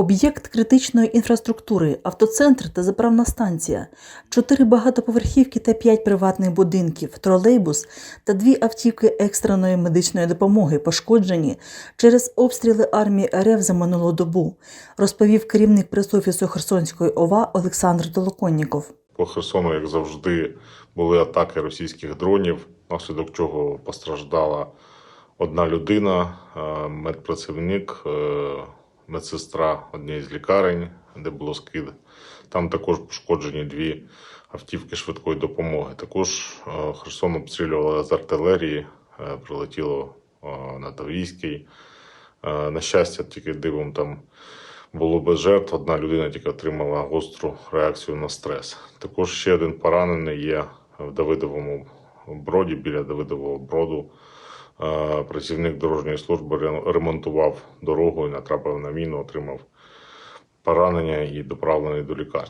Об'єкт критичної інфраструктури, автоцентр та заправна станція, чотири багатоповерхівки та п'ять приватних будинків, тролейбус та дві автівки екстреної медичної допомоги пошкоджені через обстріли армії РФ за минулу добу, розповів керівник пресофісу Херсонської ОВА Олександр Толоконніков. По Херсону, як завжди, були атаки російських дронів, внаслідок чого постраждала одна людина, е, медпрацівник, е, медсестра однієї з лікарень, де було скид. Там також пошкоджені дві автівки швидкої допомоги. Також е, Херсон обстрілювали з артилерії, е, прилетіло е, на Таврійський. На щастя, тільки дивом там було без жертв. Одна людина тільки отримала гостру реакцію на стрес. Також ще один поранений є в Давидовому броді біля Давидового броду. Працівник дорожньої служби ремонтував дорогу і натрапив на міну, отримав поранення і доправлений до лікарні.